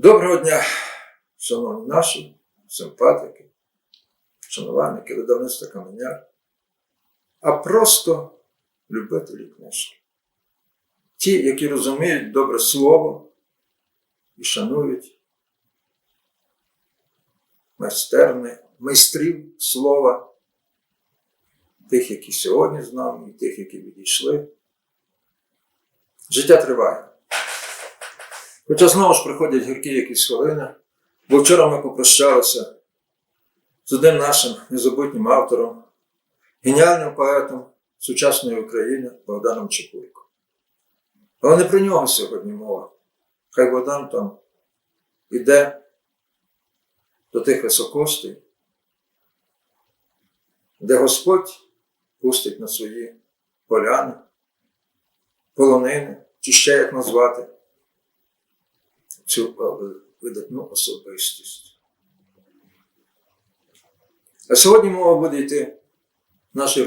Доброго дня, шановні наші симпатики, шанувальники видавництва Каменяр, а просто любителі книжки. Ті, які розуміють добре слово і шанують майстерни, майстрів слова, тих, які сьогодні з нами, і тих, які відійшли. Життя триває. Хоча знову ж приходять гіркі якісь хвилини, бо вчора ми попрощалися з одним нашим незабутнім автором, геніальним поетом сучасної України Богданом Чепурко. Але не про нього сьогодні мова. Хай Богдан там іде до тих високостей, де Господь пустить на свої поляни, полонини, чи ще як назвати цю е, видатну особистість. А сьогодні мова буде йти в нашій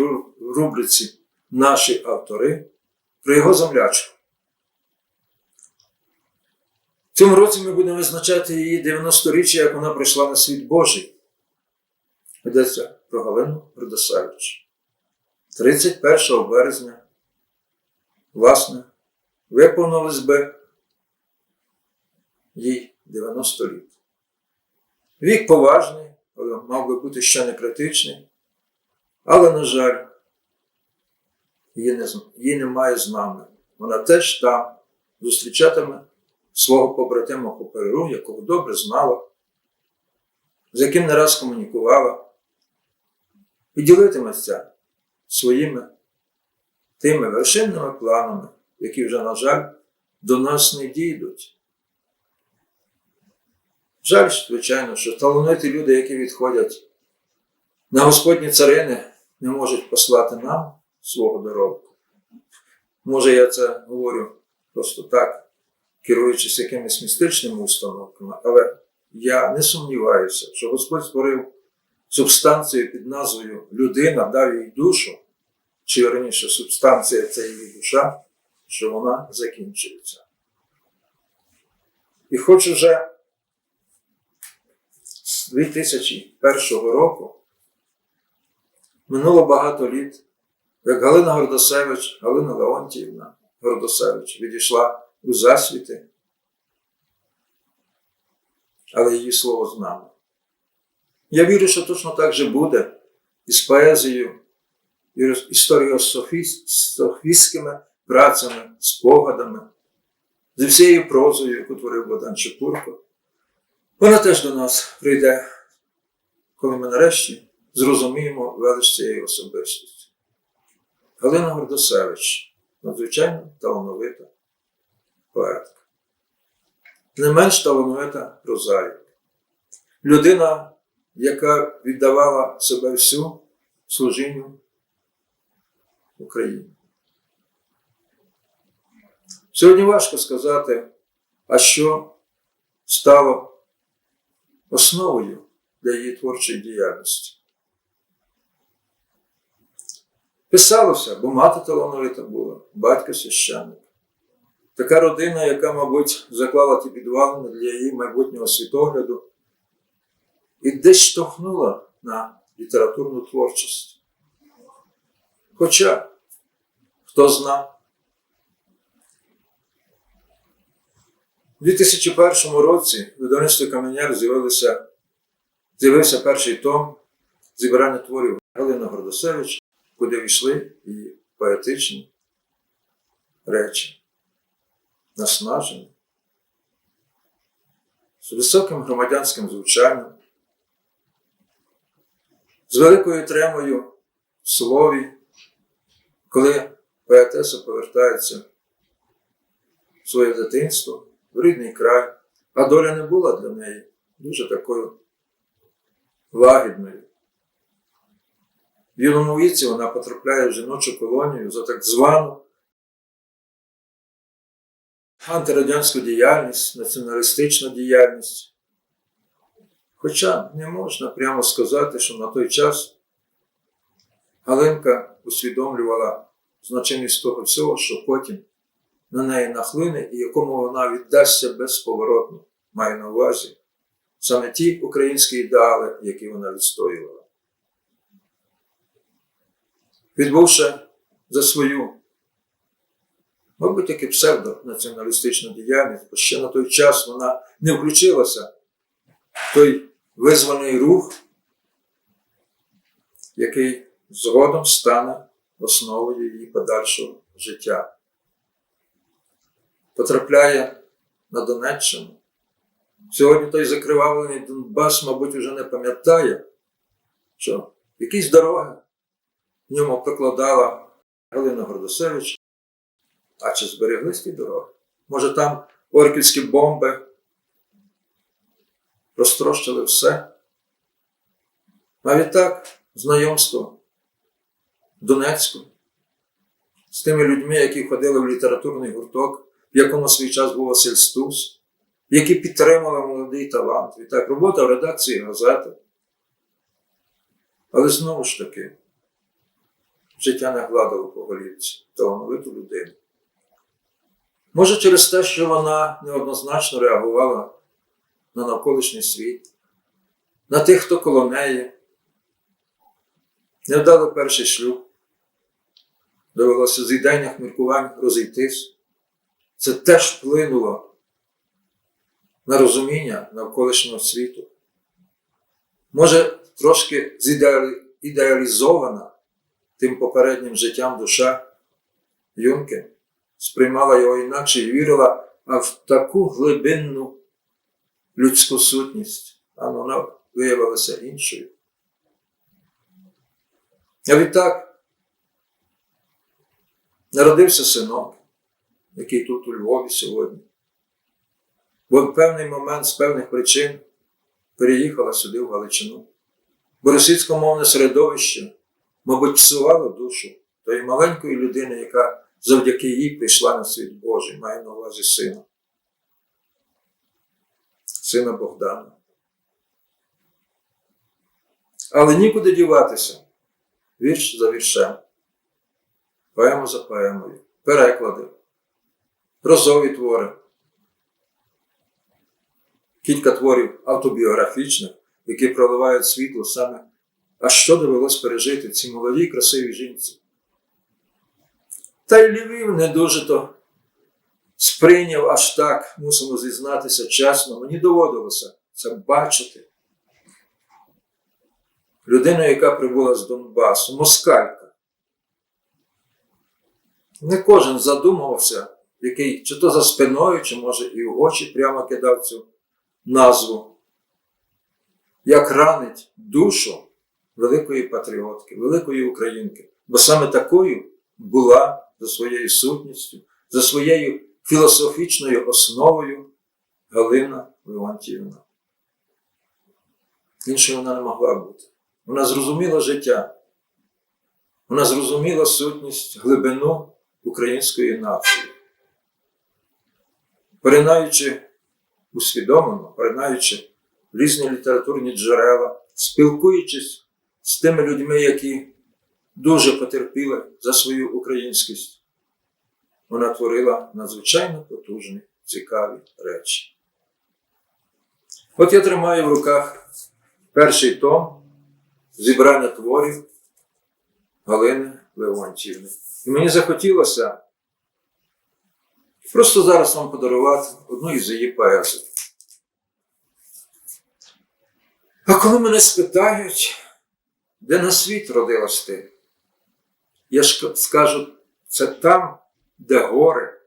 рубриці Наші автори про його землячку. В цьому році ми будемо визначати її 90-річчя, як вона прийшла на світ Божий. Йдеться про Галину Родосевич. 31 березня, власне, виповнилось би їй 90 літ. Вік поважний, але мав би бути ще не критичний. Але, на жаль, її, не, її немає з нами. Вона теж там зустрічатиме свого побратима по якого добре знала, з яким не раз комунікувала, і ділитиметься своїми тими вершинними планами, які вже, на жаль, до нас не дійдуть. Жаль, звичайно, що талановиті люди, які відходять на Господні царини, не можуть послати нам свого доробку. Може, я це говорю просто так, керуючись якимись містичними установками, але я не сумніваюся, що Господь створив субстанцію під назвою людина, дав їй душу, чи раніше субстанція це її душа, що вона закінчується. І хоч уже з 2001 року минуло багато літ, як Галина Гордосевич, Галина Леонтіївна Гордосевич відійшла у засвіти, але її слово з нами. Я вірю, що точно так же буде із поезією, і історіософістськими працями, спогадами, зі всією прозою, яку творив Богдан Чепурко. Вона теж до нас прийде, коли ми нарешті зрозуміємо велич цієї особистості. Галина Гордосевич, надзвичайно талановита поетка. Не менш талановита прозаїк. Людина, яка віддавала себе всю служінню Україні. Сьогодні важко сказати, а що стало основою для її творчої діяльності. Писалося, бо мати талановита була, батько священник. Така родина, яка, мабуть, заклала ті підвалини для її майбутнього світогляду і десь штовхнула на літературну творчість. Хоча, хто зна, У 2001 році в видавництві Каменяр з'явився перший том зібрання творів Галини Гордосевич, куди війшли і поетичні речі, наснажені, з високим громадянським звучанням, з великою тремою в слові, коли поетеса повертається в своє дитинство, рідний край, а доля не була для неї дуже такою лагідною. В юному віці вона потрапляє в жіночу колонію за так звану антирадянську діяльність, націоналістичну діяльність. Хоча не можна прямо сказати, що на той час Галинка усвідомлювала значимість того всього, що потім на неї нахлине і якому вона віддасться безповоротно. маю на увазі саме ті українські ідеали, які вона відстоювала. Відбувши за свою, мабуть, таки псевдонаціоналістичну діяльність, бо ще на той час вона не включилася в той визваний рух, який згодом стане основою її подальшого життя. Потрапляє на Донеччину. Сьогодні той закривавлений Донбас, мабуть, вже не пам'ятає, що якісь дороги в ньому прокладала Галина Гордосевич. А чи збереглись ті дороги? Може, там орківські бомби розтрощили все? Навіть так, знайомство в Донецьку з тими людьми, які ходили в літературний гурток, в якому свій час був Василь Стус, які підтримали молодий талант. І так, робота в редакції газети. Але знову ж таки, життя не гладило по голівці талановиту людину. Може, через те, що вона неоднозначно реагувала на навколишній світ, на тих, хто коло неї, не вдали перший шлюб, довелося з ідейних міркувань розійтись. Це теж вплинуло на розуміння навколишнього світу. Може, трошки ідеалізована тим попереднім життям душа Юнки, сприймала його інакше і вірила а в таку глибинну людську сутність, а вона виявилася іншою. А відтак народився синок, який тут у Львові сьогодні. Бо в певний момент з певних причин переїхала сюди в Галичину. Бо російськомовне середовище, мабуть, псувало душу тої маленької людини, яка завдяки їй прийшла на світ Божий, має на увазі сина. Сина Богдана. Але нікуди діватися. Вірш за віршем, поему за поемою, переклади, прозові твори, кілька творів автобіографічних, які проливають світло саме, а що довелось пережити цій молодій красивій жінці. Та й Львів не дуже то сприйняв аж так, мусимо зізнатися чесно, мені доводилося це бачити. Людину, яка прибула з Донбасу, москалька. Не кожен задумувався, який чи то за спиною, чи може і в очі прямо кидав цю назву, як ранить душу великої патріотки, великої українки. Бо саме такою була за своєю сутністю, за своєю філософічною основою Галина Леонтіївна. Іншою вона не могла бути. Вона зрозуміла життя, вона зрозуміла сутність, глибину української нації. Поринаючи усвідомлено, поринаючи різні літературні джерела, спілкуючись з тими людьми, які дуже потерпіли за свою українськість, вона творила надзвичайно потужні, цікаві речі. От я тримаю в руках перший том зібрання творів Галини Леонтьєвни. І мені захотілося просто зараз вам подарувати одну із її поезій. А коли мене спитають, де на світ родилась ти, я ж скажу, це там, де гори,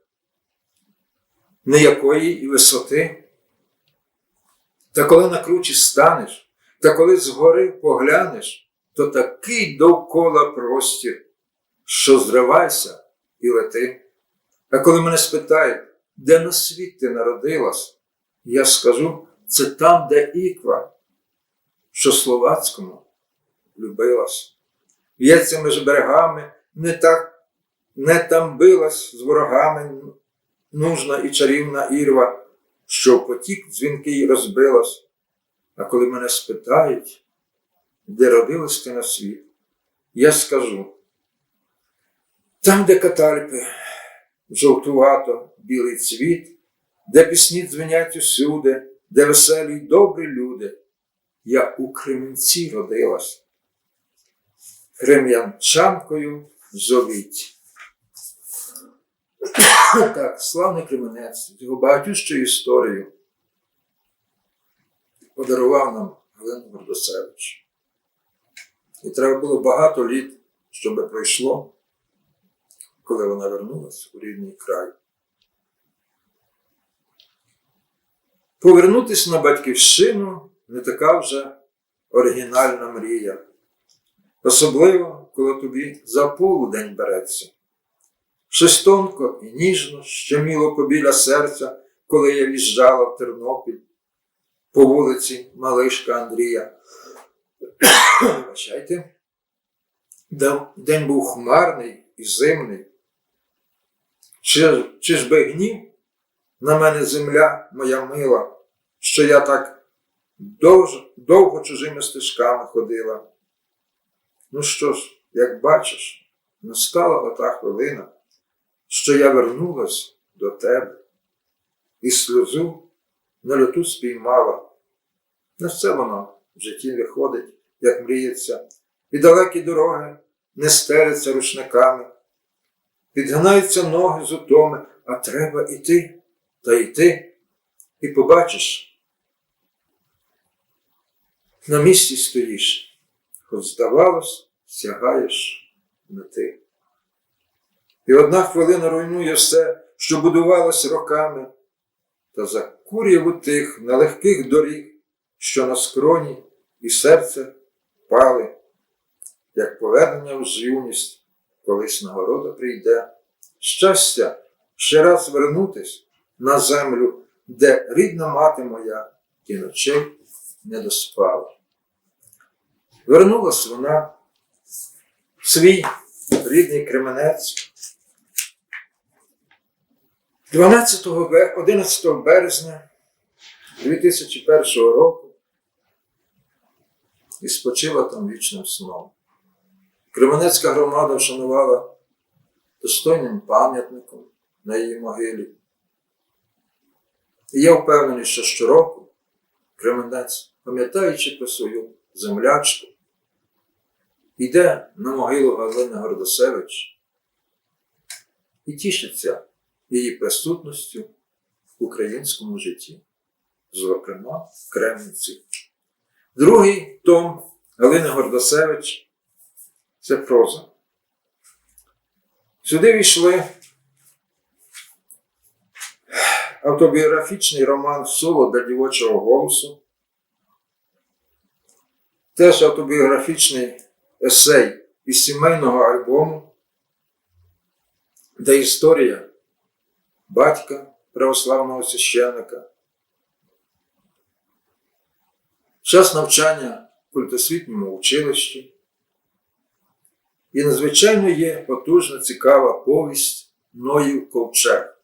неякої і висоти. Та коли на кручі станеш, та коли згори поглянеш, то такий довкола простір, що зривайся і лети. А коли мене спитають, де на світ ти народилась, я скажу, це там, де іква, що словацькому любилась. В'ється між берегами, не так, не там билась з ворогами нужна і чарівна ірва, що потік дзвінкий розбилась. А коли мене спитають, де родилась ти на світ, я скажу, там, де катальпи, жовтувато білий цвіт, де пісні дзвенять усюди, де веселі й добрі люди. Я у Кременці родилась, крем'янчанкою зовіть. Так, славний Кременець його багатющою історією подарував нам Галину Гордосевич. І треба було багато літ, щоб пройшло, коли вона вернулася у рідний край. Повернутися на батьківщину не така вже оригінальна мрія. Особливо, коли тобі за полудень береться. Щось тонко і ніжно щеміло побіля серця, коли я в'їжджала в Тернопіль по вулиці Малишка Андрія. Вибачайте. День був хмарний і зимний. Чи, чи ж би гнів на мене земля моя мила, що я так довго, довго чужими стежками ходила. Ну що ж, як бачиш, настала ота хвилина, що я вернулась до тебе і сльозу на люту спіймала. Не все воно в житті виходить, як мріється, і далекі дороги не стеряться рушниками, підгинаються ноги з утоми, а треба іти та йти, і побачиш, на місці стоїш, хоч здавалось, сягаєш мети. І одна хвилина руйнує все, що будувалось роками, та закурює у тих нелегких доріг, що на скроні і серце пали, як повернення в юність, колись нагорода прийде. Щастя ще раз вернутись на землю, де рідна мати моя ті ночей не доспала. Вернулась вона в свій рідний Кременець 12 11 березня 2001 року і спочила там вічним сном. Кременецька громада вшанувала достойним пам'ятником на її могилі. І я впевнений, що щороку Кременець, пам'ятаючи про свою землячку, йде на могилу Галини Гордосевич і тішиться її присутністю в українському житті, зокрема в Кремниці. Другий том Галини Гордосевич це проза. Сюди війшли автобіографічний роман Соло для дівочого голосу, теж автобіографічний есей із сімейного альбому, де історія батька православного священика, час навчання в культосвітньому училищі. І надзвичайно є потужна, цікава повість Ноїв Ковчег.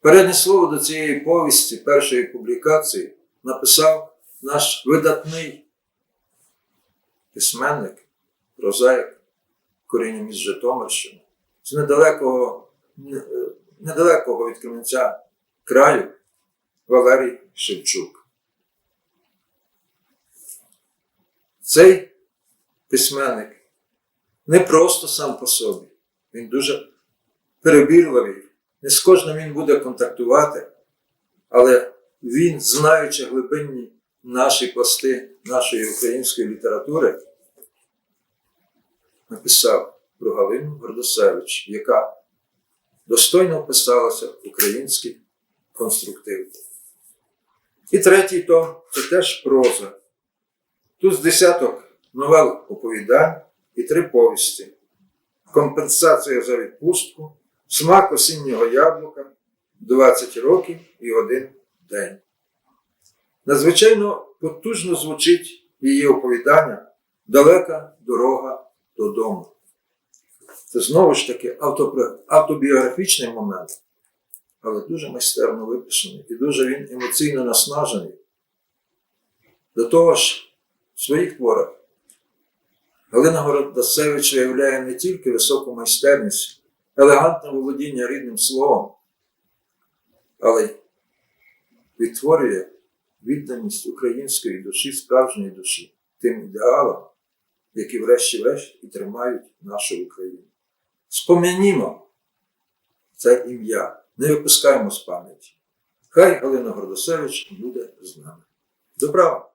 Переднє слово до цієї повісті, першої публікації, написав наш видатний письменник, прозаїк корінням із Житомирщини, з недалекого, недалекого від Кременця краю Валерій Шевчук. Цей письменник не просто сам по собі, він дуже перебірливий. Не з кожним він буде контактувати, але він, знаючи глибинні наші пласти нашої української літератури, написав про Галину Гордосевич, яка достойно вписалася в український конструктив. І третій том це теж проза. Тут з десяток новел оповідань і три повісті. Компенсація за відпустку, смак осіннього яблука, 20 років і один день. Надзвичайно потужно звучить її оповідання Далека дорога додому. Це знову ж таки автобіографічний момент, але дуже майстерно виписаний і дуже він емоційно наснажений. До того ж, в своїх творах Галина Городасевич виявляє не тільки високу майстерність, елегантне володіння рідним словом, але й відтворює відданість української душі, справжньої душі, тим ідеалам, які врешті-решт і тримають нашу Україну. Спом'янімо це ім'я, не випускаємо з пам'яті. Хай Галина Гордосевич буде з нами. Добра!